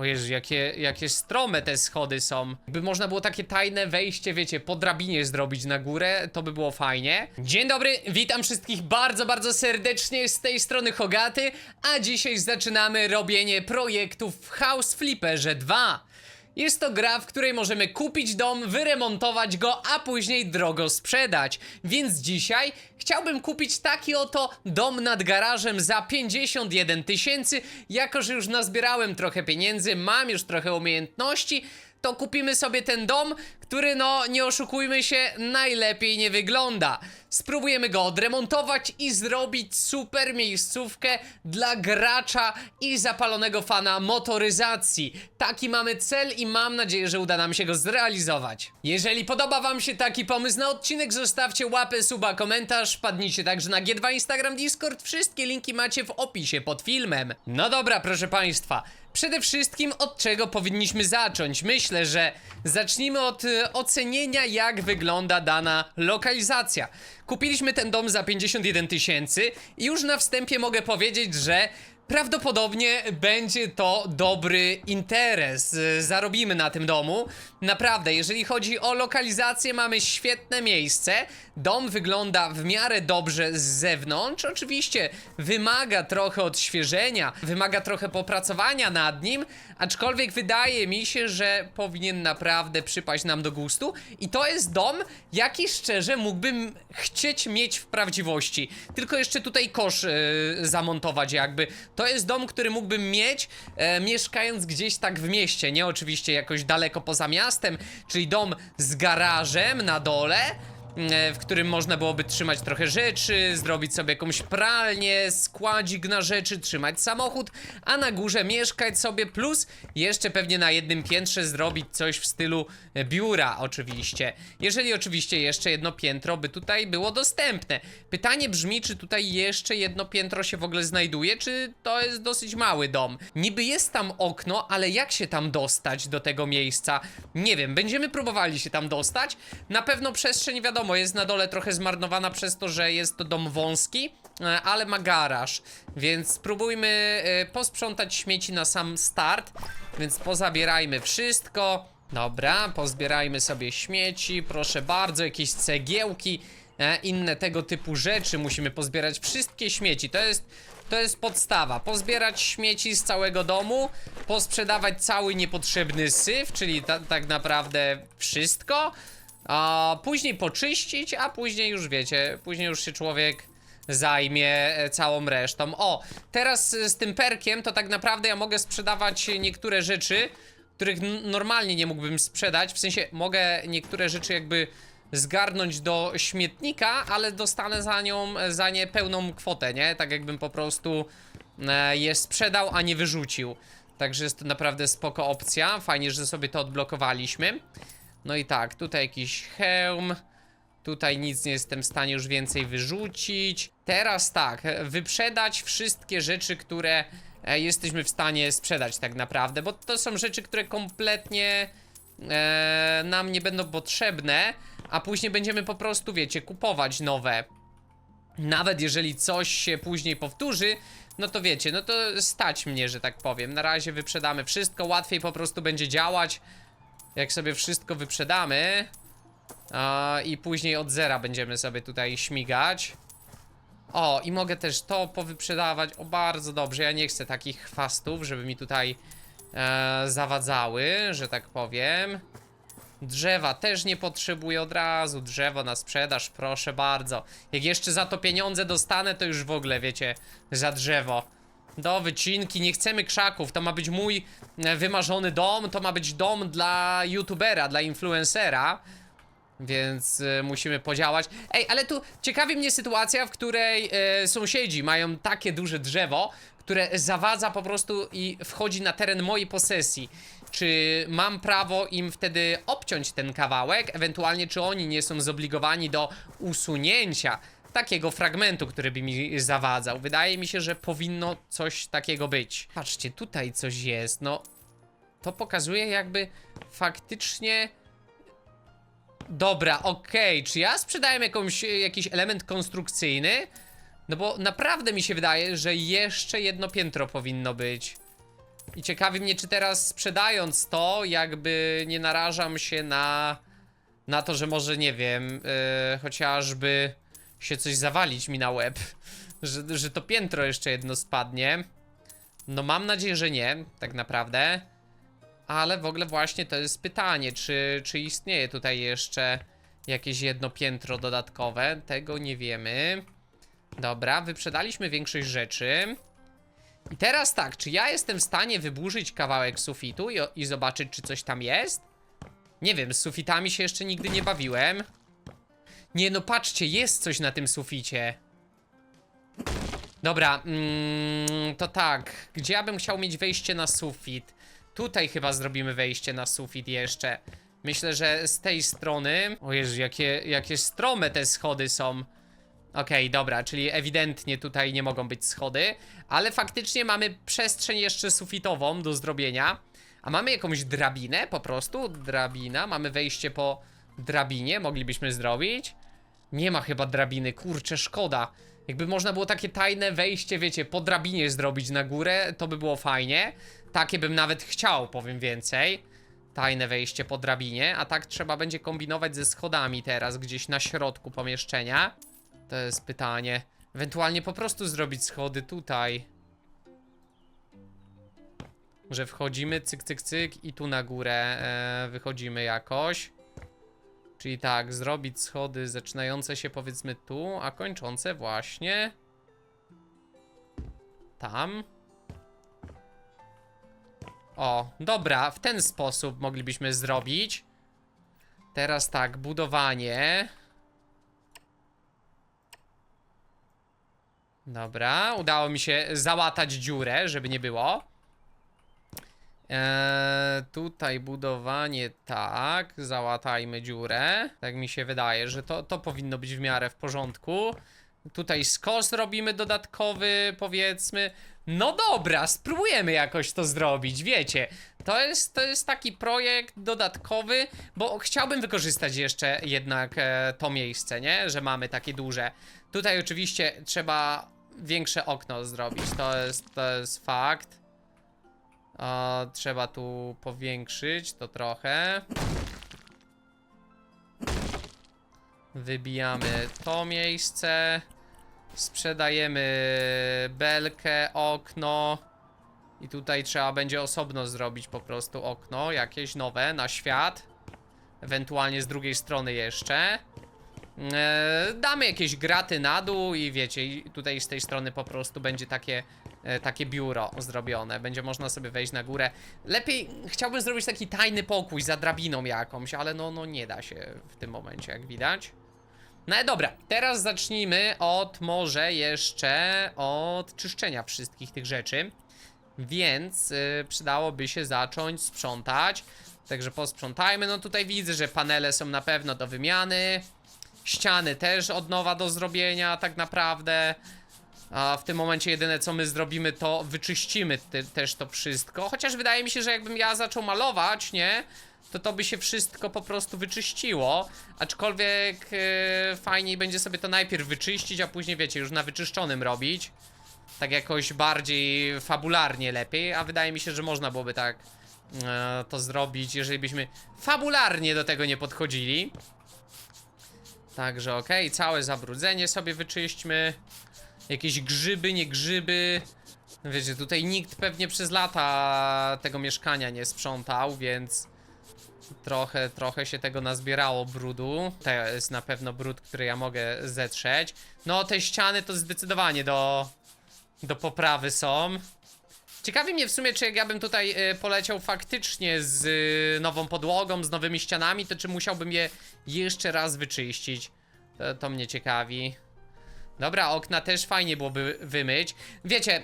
O Jezu, jakie, jakie strome te schody są. By można było takie tajne wejście, wiecie, po drabinie zrobić na górę, to by było fajnie. Dzień dobry, witam wszystkich bardzo, bardzo serdecznie z tej strony Hogaty, a dzisiaj zaczynamy robienie projektów w House Flipperze 2. Jest to gra, w której możemy kupić dom, wyremontować go, a później drogo sprzedać. Więc dzisiaj chciałbym kupić taki oto dom nad garażem za 51 tysięcy. Jako, że już nazbierałem trochę pieniędzy, mam już trochę umiejętności, to kupimy sobie ten dom, który no, nie oszukujmy się, najlepiej nie wygląda. Spróbujemy go odremontować i zrobić super miejscówkę dla gracza i zapalonego fana motoryzacji. Taki mamy cel i mam nadzieję, że uda nam się go zrealizować. Jeżeli podoba wam się taki pomysł na odcinek, zostawcie łapę, suba, komentarz, wpadnijcie także na G2 Instagram, Discord, wszystkie linki macie w opisie pod filmem. No dobra, proszę państwa. Przede wszystkim od czego powinniśmy zacząć? Myślę, że zacznijmy od e, ocenienia, jak wygląda dana lokalizacja. Kupiliśmy ten dom za 51 tysięcy i już na wstępie mogę powiedzieć, że Prawdopodobnie będzie to dobry interes. Zarobimy na tym domu. Naprawdę, jeżeli chodzi o lokalizację, mamy świetne miejsce. Dom wygląda w miarę dobrze z zewnątrz. Oczywiście wymaga trochę odświeżenia, wymaga trochę popracowania nad nim, aczkolwiek wydaje mi się, że powinien naprawdę przypaść nam do gustu. I to jest dom, jaki szczerze mógłbym chcieć mieć w prawdziwości. Tylko jeszcze tutaj kosz e, zamontować jakby. To jest dom, który mógłbym mieć e, mieszkając gdzieś tak w mieście, nie oczywiście jakoś daleko poza miastem, czyli dom z garażem na dole w którym można byłoby trzymać trochę rzeczy, zrobić sobie jakąś pralnię, składzik na rzeczy, trzymać samochód, a na górze mieszkać sobie, plus jeszcze pewnie na jednym piętrze zrobić coś w stylu e, biura, oczywiście. Jeżeli oczywiście jeszcze jedno piętro by tutaj było dostępne. Pytanie brzmi, czy tutaj jeszcze jedno piętro się w ogóle znajduje, czy to jest dosyć mały dom. Niby jest tam okno, ale jak się tam dostać do tego miejsca? Nie wiem, będziemy próbowali się tam dostać. Na pewno przestrzeń, wiadomo, jest na dole trochę zmarnowana przez to, że jest to dom wąski, e, ale ma garaż, więc spróbujmy e, posprzątać śmieci na sam start, więc pozabierajmy wszystko. Dobra, pozbierajmy sobie śmieci, proszę bardzo, jakieś cegiełki, e, inne tego typu rzeczy. Musimy pozbierać wszystkie śmieci. To jest, to jest podstawa. Pozbierać śmieci z całego domu, posprzedawać cały niepotrzebny syf, czyli ta, tak naprawdę wszystko. A później poczyścić, a później już wiecie, później już się człowiek zajmie e, całą resztą. O, teraz z tym perkiem to tak naprawdę ja mogę sprzedawać niektóre rzeczy, których normalnie nie mógłbym sprzedać. W sensie mogę niektóre rzeczy jakby zgarnąć do śmietnika, ale dostanę za nią, za nie pełną kwotę, nie? Tak jakbym po prostu e, je sprzedał, a nie wyrzucił. Także jest to naprawdę spoko opcja. Fajnie, że sobie to odblokowaliśmy. No i tak, tutaj jakiś hełm. Tutaj nic nie jestem w stanie już więcej wyrzucić. Teraz tak, wyprzedać wszystkie rzeczy, które e, jesteśmy w stanie sprzedać tak naprawdę, bo to są rzeczy, które kompletnie e, nam nie będą potrzebne, a później będziemy po prostu, wiecie, kupować nowe. Nawet jeżeli coś się później powtórzy, no to wiecie, no to stać mnie, że tak powiem. Na razie wyprzedamy wszystko, łatwiej po prostu będzie działać, jak sobie wszystko wyprzedamy. A, I później od zera będziemy sobie tutaj śmigać. O, i mogę też to powyprzedawać. O, bardzo dobrze. Ja nie chcę takich chwastów, żeby mi tutaj e, zawadzały, że tak powiem. Drzewa też nie potrzebuję od razu. Drzewo na sprzedaż, proszę bardzo. Jak jeszcze za to pieniądze dostanę, to już w ogóle, wiecie, za drzewo. Do wycinki, nie chcemy krzaków. To ma być mój e, wymarzony dom. To ma być dom dla youtubera, dla influencera. Więc e, musimy podziałać. Ej, ale tu ciekawi mnie sytuacja, w której e, sąsiedzi mają takie duże drzewo, które zawadza po prostu i wchodzi na teren mojej posesji. Czy mam prawo im wtedy obciąć ten kawałek? Ewentualnie, czy oni nie są zobligowani do usunięcia takiego fragmentu, który by mi zawadzał? Wydaje mi się, że powinno coś takiego być. Patrzcie, tutaj coś jest. No, to pokazuje jakby faktycznie. Dobra, okej, czy ja sprzedałem jakąś, jakiś element konstrukcyjny? No bo naprawdę mi się wydaje, że jeszcze jedno piętro powinno być. I ciekawi mnie, czy teraz sprzedając to, jakby nie narażam się na, na to, że może, nie wiem, yy, chociażby się coś zawalić mi na łeb. Że, że to piętro jeszcze jedno spadnie. No mam nadzieję, że nie, tak naprawdę. Ale w ogóle właśnie to jest pytanie, czy, czy istnieje tutaj jeszcze jakieś jedno piętro dodatkowe. Tego nie wiemy. Dobra, wyprzedaliśmy większość rzeczy. I teraz tak, czy ja jestem w stanie wyburzyć kawałek sufitu i, i zobaczyć, czy coś tam jest? Nie wiem, z sufitami się jeszcze nigdy nie bawiłem. Nie no, patrzcie, jest coś na tym suficie. Dobra, mm, to tak. Gdzie ja bym chciał mieć wejście na sufit? Tutaj chyba zrobimy wejście na sufit jeszcze. Myślę, że z tej strony... O Jezu, jakie, jakie strome te schody są. Okej, dobra, czyli ewidentnie tutaj nie mogą być schody, ale faktycznie mamy przestrzeń jeszcze sufitową do zrobienia. A mamy jakąś drabinę po prostu? Drabina, mamy wejście po drabinie, moglibyśmy zrobić. Nie ma chyba drabiny, kurczę, szkoda. Jakby można było takie tajne wejście, wiecie, po drabinie zrobić na górę, to by było fajnie. Takie bym nawet chciał, powiem więcej. Tajne wejście po drabinie, a tak trzeba będzie kombinować ze schodami teraz, gdzieś na środku pomieszczenia. To jest pytanie. Ewentualnie po prostu zrobić schody tutaj. Że wchodzimy, cyk, cyk, cyk i tu na górę e, wychodzimy jakoś. Czyli tak, zrobić schody zaczynające się powiedzmy tu, a kończące właśnie tam. O, dobra, w ten sposób moglibyśmy zrobić. Teraz tak, budowanie. Dobra, udało mi się załatać dziurę, żeby nie było. Eee, tutaj budowanie tak, załatajmy dziurę. Tak mi się wydaje, że to, to powinno być w miarę w porządku. Tutaj skos robimy dodatkowy, powiedzmy. No dobra, spróbujemy jakoś to zrobić, wiecie. To jest, to jest taki projekt dodatkowy, bo chciałbym wykorzystać jeszcze jednak e, to miejsce, nie? Że mamy takie duże. Tutaj oczywiście trzeba większe okno zrobić, to jest, to jest fakt. Trzeba tu powiększyć to trochę. Wybijamy to miejsce. Sprzedajemy belkę, okno. I tutaj trzeba będzie osobno zrobić po prostu okno, jakieś nowe na świat. Ewentualnie z drugiej strony jeszcze. E, damy jakieś graty na dół i wiecie, tutaj z tej strony po prostu będzie takie, takie biuro zrobione. Będzie można sobie wejść na górę. Lepiej chciałbym zrobić taki tajny pokój za drabiną jakąś, ale no, no nie da się w tym momencie, jak widać. No ale dobra, teraz zacznijmy od może jeszcze od czyszczenia wszystkich tych rzeczy. Więc y, przydałoby się zacząć sprzątać. Także posprzątajmy. No tutaj widzę, że panele są na pewno do wymiany. Ściany też od nowa do zrobienia, tak naprawdę. A w tym momencie jedyne co my zrobimy to wyczyścimy te, też to wszystko. Chociaż wydaje mi się, że jakbym ja zaczął malować, nie? To to by się wszystko po prostu wyczyściło. Aczkolwiek e, fajniej będzie sobie to najpierw wyczyścić, a później wiecie, już na wyczyszczonym robić. Tak jakoś bardziej fabularnie lepiej, a wydaje mi się, że można byłoby tak e, to zrobić, jeżeli byśmy fabularnie do tego nie podchodzili. Także okej, całe zabrudzenie sobie wyczyśćmy. Jakieś grzyby, nie grzyby. Wiecie, tutaj nikt pewnie przez lata tego mieszkania nie sprzątał, więc trochę, trochę się tego nazbierało brudu. To jest na pewno brud, który ja mogę zetrzeć. No, te ściany to zdecydowanie do, do poprawy są. Ciekawi mnie w sumie, czy jak ja bym tutaj y, poleciał faktycznie z y, nową podłogą, z nowymi ścianami, to czy musiałbym je jeszcze raz wyczyścić. To, to mnie ciekawi. Dobra, okna też fajnie byłoby wymyć. Wiecie,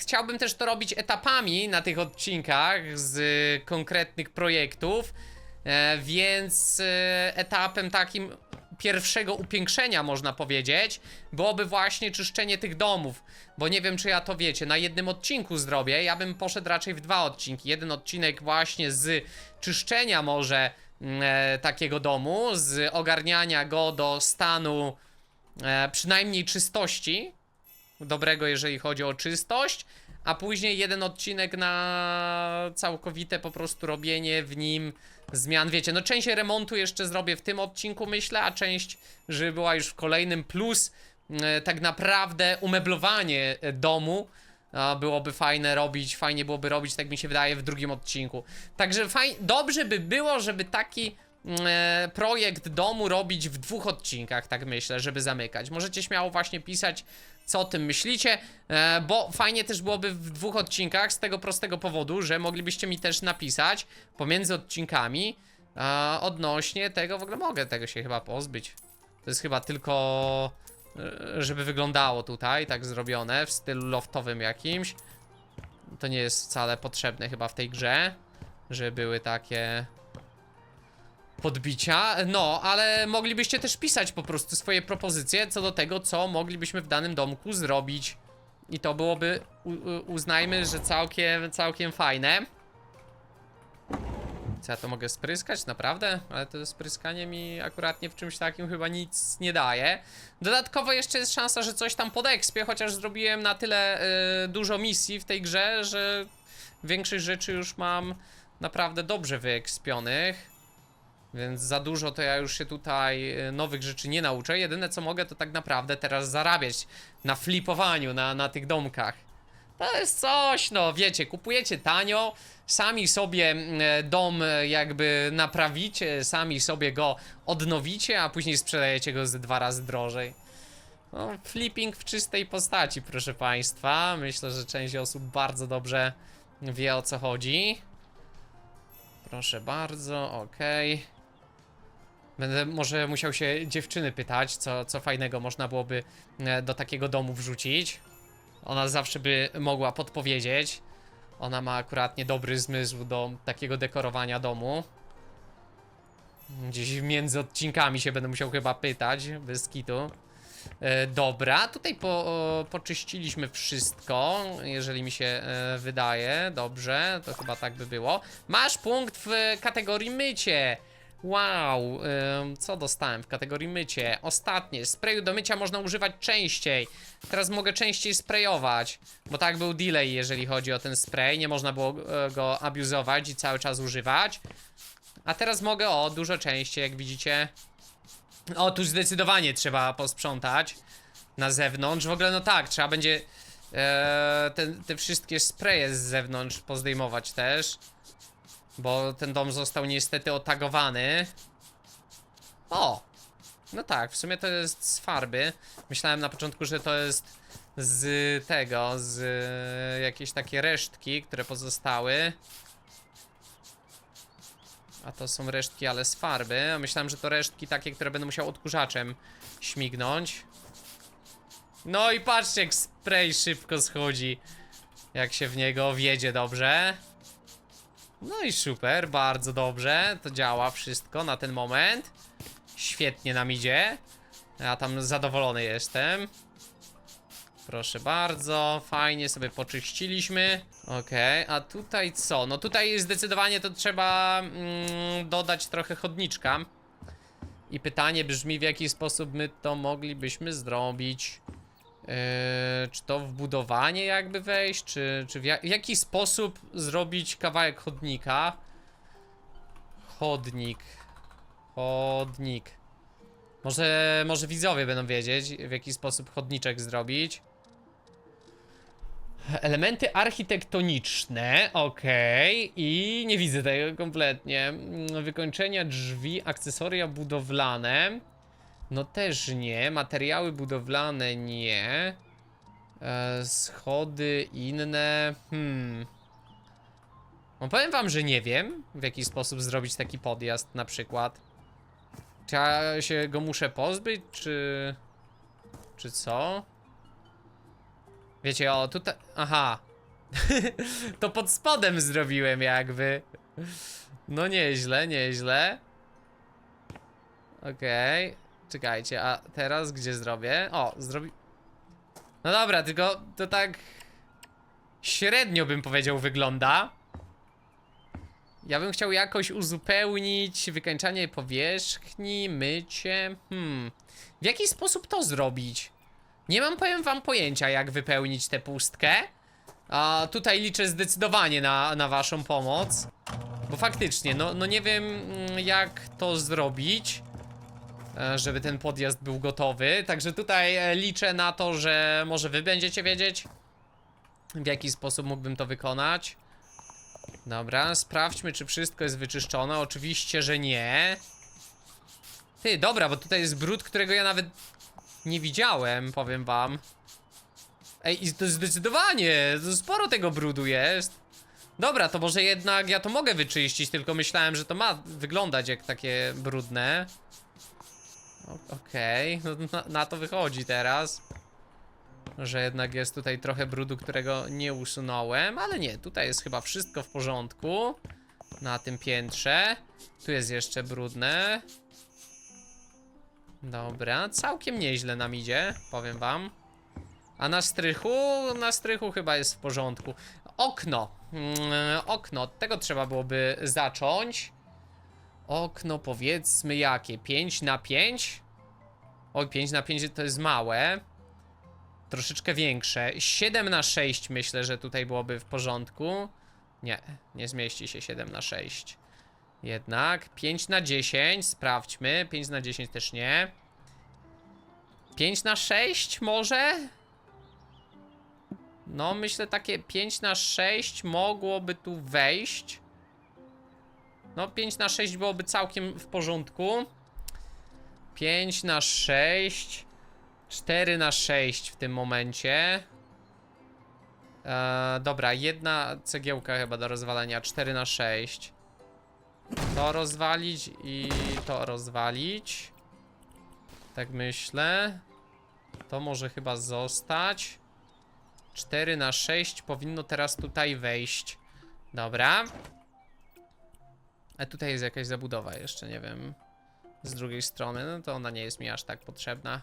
chciałbym też to robić etapami na tych odcinkach z y, konkretnych projektów, e, więc e, etapem takim pierwszego upiększenia, można powiedzieć, byłoby właśnie czyszczenie tych domów. Bo nie wiem, czy ja to wiecie, na jednym odcinku zrobię. Ja bym poszedł raczej w dwa odcinki. Jeden odcinek właśnie z czyszczenia może e, takiego domu, z ogarniania go do stanu e, przynajmniej czystości. Dobrego, jeżeli chodzi o czystość. a później jeden odcinek na całkowite po prostu robienie w nim zmian. Wiecie, no część remontu jeszcze zrobię w tym odcinku, myślę, a część, żeby była już w kolejnym, plus e, tak naprawdę umeblowanie e, domu. Byłoby fajne robić, fajnie byłoby robić, tak mi się wydaje, w drugim odcinku. Także faj... dobrze by było, żeby taki projekt domu robić w dwóch odcinkach, tak myślę, żeby zamykać. Możecie śmiało właśnie pisać, co o tym myślicie, e, bo fajnie też byłoby w dwóch odcinkach z tego prostego powodu, że moglibyście mi też napisać pomiędzy odcinkami e, odnośnie tego, w ogóle mogę tego się chyba pozbyć. To jest chyba tylko, e, żeby wyglądało tutaj, tak zrobione, w stylu loftowym jakimś. To nie jest wcale potrzebne chyba w tej grze, że były takie podbicia. No, ale moglibyście też pisać po prostu swoje propozycje co do tego, co moglibyśmy w danym domku zrobić. I to byłoby, uznajmy, że całkiem, całkiem fajne. Co ja to mogę spryskać? Naprawdę? Ale to spryskanie mi akuratnie w czymś takim chyba nic nie daje. Dodatkowo jeszcze jest szansa, że coś tam podekspię, chociaż zrobiłem na tyle y, dużo misji w tej grze, że większość rzeczy już mam naprawdę dobrze wyekspionych. Więc za dużo to ja już się tutaj y, nowych rzeczy nie nauczę. Jedyne co mogę to tak naprawdę teraz zarabiać na flipowaniu, na, na tych domkach. To jest coś, no wiecie, kupujecie tanio, sami sobie dom e, jakby naprawicie, sami sobie go odnowicie, a później sprzedajecie go z dwa razy drożej. No, flipping w czystej postaci, proszę państwa. Myślę, że część osób bardzo dobrze wie o co chodzi. Proszę bardzo, okej. Będę może musiał się dziewczyny pytać, co, co fajnego można byłoby e, do takiego domu wrzucić. Ona zawsze by mogła podpowiedzieć. Ona ma akuratnie dobry zmysł do takiego dekorowania domu. Gdzieś między odcinkami się będę musiał chyba pytać, bez kitu. E, dobra, tutaj po, poczyściliśmy wszystko, jeżeli mi się e, wydaje. Dobrze, to chyba tak by było. Masz punkt w kategorii mycie. Wow, co dostałem w kategorii mycie? Ostatnie, sprayu do mycia można używać częściej. Teraz mogę częściej sprayować, bo tak był delay, jeżeli chodzi o ten spray. Nie można było e, go abuzować i cały czas używać. A teraz mogę, o, dużo częściej, jak widzicie. O, tu zdecydowanie trzeba posprzątać na zewnątrz. W ogóle, no tak, trzeba będzie e, te, te wszystkie spraye z zewnątrz pozdejmować też. Bo ten dom został niestety otagowany. O! No tak, w sumie to jest z farby. Myślałem na początku, że to jest z tego, z jakieś takie resztki, które pozostały. A to są resztki, ale z farby. A myślałem, że to resztki takie, które będę musiał odkurzaczem śmignąć. No i patrzcie, jak spray szybko schodzi. Jak się w niego wjedzie dobrze. No i super, bardzo dobrze. To działa wszystko na ten moment. Świetnie nam idzie. Ja tam zadowolony jestem. Proszę bardzo, fajnie sobie poczyściliśmy. Okej, a tutaj co? No tutaj zdecydowanie to trzeba mm, dodać trochę chodniczka. I pytanie brzmi, w jaki sposób my to moglibyśmy zrobić. Yy, czy to w budowanie jakby wejść, czy, czy w, ja w jaki sposób zrobić kawałek chodnika? Chodnik. Chodnik. Może, może widzowie będą wiedzieć, w jaki sposób chodniczek zrobić. Elementy architektoniczne, okej, i nie widzę tego kompletnie. Mm, Wykończenia drzwi, akcesoria budowlane. No też nie. Materiały budowlane nie. E, schody inne. Hmm. No powiem wam, że nie wiem, w jaki sposób zrobić taki podjazd na przykład. Czy ja się go muszę pozbyć, czy... Czy co? Wiecie, o, tutaj... Aha. to pod spodem zrobiłem jakby. No nieźle, nieźle. Okej. Czekajcie, a teraz gdzie zrobię? O, zrobi... No dobra, tylko to tak... Średnio bym powiedział wygląda. Ja bym chciał jakoś uzupełnić wykańczanie powierzchni, mycie... Hmm... W jaki sposób to zrobić? Nie mam, powiem wam, pojęcia jak wypełnić tę pustkę. A tutaj liczę zdecydowanie na, na waszą pomoc. Bo faktycznie, no, no nie wiem mm, jak to zrobić, żeby ten podjazd był gotowy. Także tutaj e, liczę na to, że może wy będziecie wiedzieć, w jaki sposób mógłbym to wykonać. Dobra, sprawdźmy, czy wszystko jest wyczyszczone. Oczywiście, że nie. Ty, dobra, bo tutaj jest brud, którego ja nawet nie widziałem, powiem wam. Ej, i to zdecydowanie, to sporo tego brudu jest. Dobra, to może jednak ja to mogę wyczyścić, tylko myślałem, że to ma wyglądać jak takie brudne. Okej, no na, na to wychodzi teraz. Że jednak jest tutaj trochę brudu, którego nie usunąłem, ale nie, tutaj jest chyba wszystko w porządku. Na tym piętrze. Tu jest jeszcze brudne. Dobra, całkiem nieźle nam idzie, powiem wam. A na strychu? Na strychu chyba jest w porządku. Okno. Mm, okno. Tego trzeba byłoby zacząć. Okno powiedzmy jakie? 5 na 5? Oj, 5 na 5 to jest małe. Troszeczkę większe. 7 na 6 myślę, że tutaj byłoby w porządku. Nie, nie zmieści się 7 na 6. Jednak 5 na 10, sprawdźmy. 5 na 10 też nie. 5 na 6 może? No, myślę takie 5 na 6 mogłoby tu wejść. No, 5 na 6 byłoby całkiem w porządku. 5 na 6. 4 na 6 w tym momencie. Eee, dobra, jedna cegiełka chyba do rozwalenia. 4 na 6. To rozwalić i to rozwalić. Tak myślę. To może chyba zostać. 4 na 6 powinno teraz tutaj wejść. Dobra. A tutaj jest jakaś zabudowa jeszcze, nie wiem. Z drugiej strony, no to ona nie jest mi aż tak potrzebna.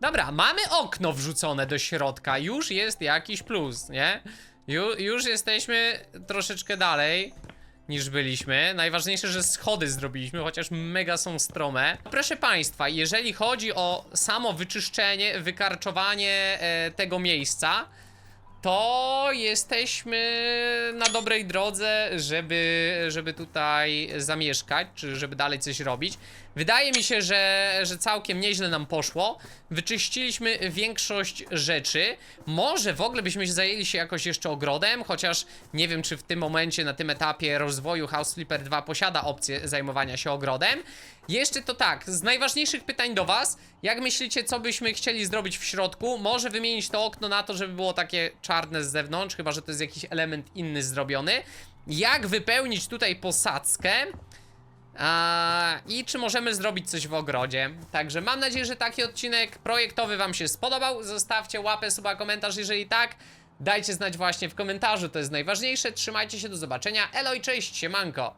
Dobra, mamy okno wrzucone do środka. Już jest jakiś plus, nie? Ju, już jesteśmy troszeczkę dalej niż byliśmy. Najważniejsze, że schody zrobiliśmy, chociaż mega są strome. Proszę Państwa, jeżeli chodzi o samo wyczyszczenie, wykarczowanie e, tego miejsca, to jesteśmy na dobrej drodze, żeby, żeby tutaj zamieszkać, czy żeby dalej coś robić. Wydaje mi się, że, że całkiem nieźle nam poszło. Wyczyściliśmy większość rzeczy. Może w ogóle byśmy się zajęli się jakoś jeszcze ogrodem, chociaż nie wiem, czy w tym momencie, na tym etapie rozwoju House Flipper 2 posiada opcję zajmowania się ogrodem. Jeszcze to tak, z najważniejszych pytań do was, jak myślicie, co byśmy chcieli zrobić w środku? Może wymienić to okno na to, żeby było takie czarne z zewnątrz, chyba że to jest jakiś element inny zrobiony. Jak wypełnić tutaj posadzkę? I czy możemy zrobić coś w ogrodzie? Także mam nadzieję, że taki odcinek projektowy Wam się spodobał. Zostawcie łapę, suba, komentarz, jeżeli tak. Dajcie znać właśnie w komentarzu, to jest najważniejsze. Trzymajcie się, do zobaczenia. Elo i cześć, siemanko.